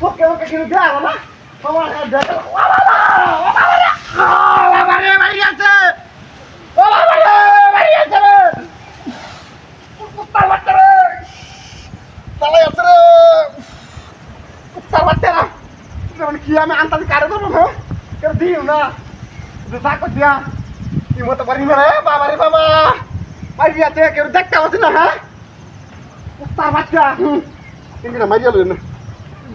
তোকে ওকে কিন্তু দেওয়া না তোমার দেখে ও বাবা ও বাবা রে, ও বাবা রে, বাড়ি আছে ও বাবা রে, বাড়ি আছে রে। কুত্তার বাচ্চা রে। তালাই আছে রে। কুত্তার বাচ্চা। না যেমন কি, আমি আনতাম কারে দেবো হ্যাঁ? দিও না। যে থাকো দিয়া। কি মতো পারি না বাবা রে, বাবা। বাড়ি আছে কেউ দেখতে পাচ্ছি না হ্যাঁ? কুত্তার বাচ্চা, হুম। কিন্তু মারিয়া লই না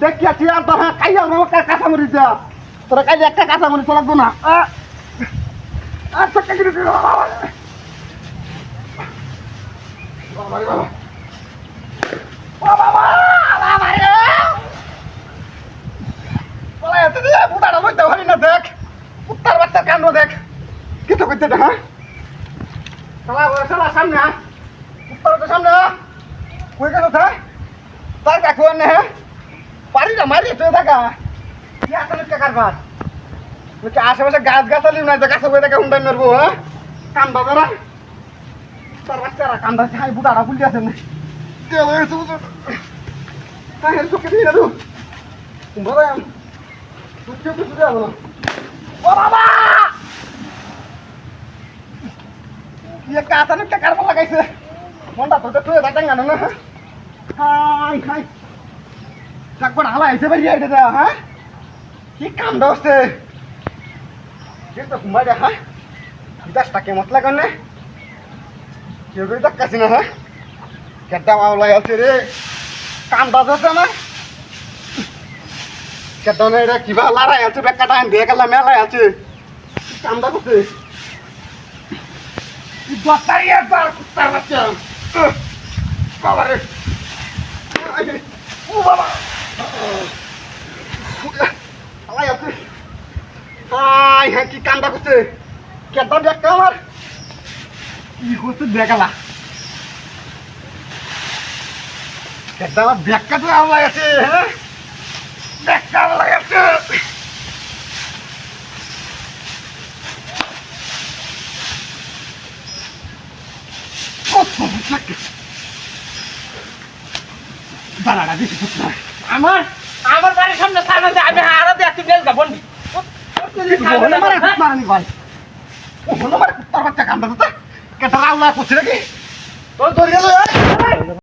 দেখি আছি আর তো হ্যাঁ খাইয়া নেব কাঁচা মরি যা তোরা কাজে একটা কাঁচা মরি তো লাগবো না। আচ্ছা কাকি রে রে। বুটাটা বইতে পারি না, দেখ। কুত্তার বাচ্চার কাণ্ড দেখ। কি তো করতে হ্যাঁ? শালা সামনে হ্যাঁ কুত্তার সামনে হ্যাঁ কই গেল থা তার কাকু আনে হ্যাঁ? না, মারি থাকা কি আসলে ভাত বলছে আশেপাশে গাছ গাছালি না গাছে বই দেখে হুন্ডাই মারবো হ্যাঁ? কান বাজারা তার বাচ্চারা কান বাচ্চা হাই বুটাটা ফুলি আছে না। গেল এসে বুঝো হ্যাঁ হের চোখে দিয়ে বলে তুই চোখে শুধু যাব না ও বাবা! কি একটা আচানক টাকার পর লাগাইছে? মনটা তোকে তুই দাঁড়ান না হাই। থাকবার হালা আইসে বাড়ি আইতে দেওয়া হ্যাঁ? কি কাম দোস্তে কিন্তু ঘুমাই দেখা দশটা কেমত লাগান না কেউ করে দেখাছি না হ্যাঁ? কেটা মাওলাই আছে রে? কাম দাদা না কেটা না এটা কিবা লড়াই আছে বেকাটা দিয়ে গেলাম মেলাই আছে। কাম দাদা বাতারি একবার, কুত্তার বাচ্চা? বাবা রে ও বাবা। আলাই আছে হাই হ্যাঁ কি কান্দা করছে? কেদা দেখ আমার? কি করছে দেখালা কেদা আমার ব্যাগটা তো আলাই আছে হ্যাঁ? ব্যাগটা আলাই আছে। কত করতে হয় আমার আমার বাড়ির সামনে সামনে আমি আরও একটু বেল করছে নাকি? তোর গেল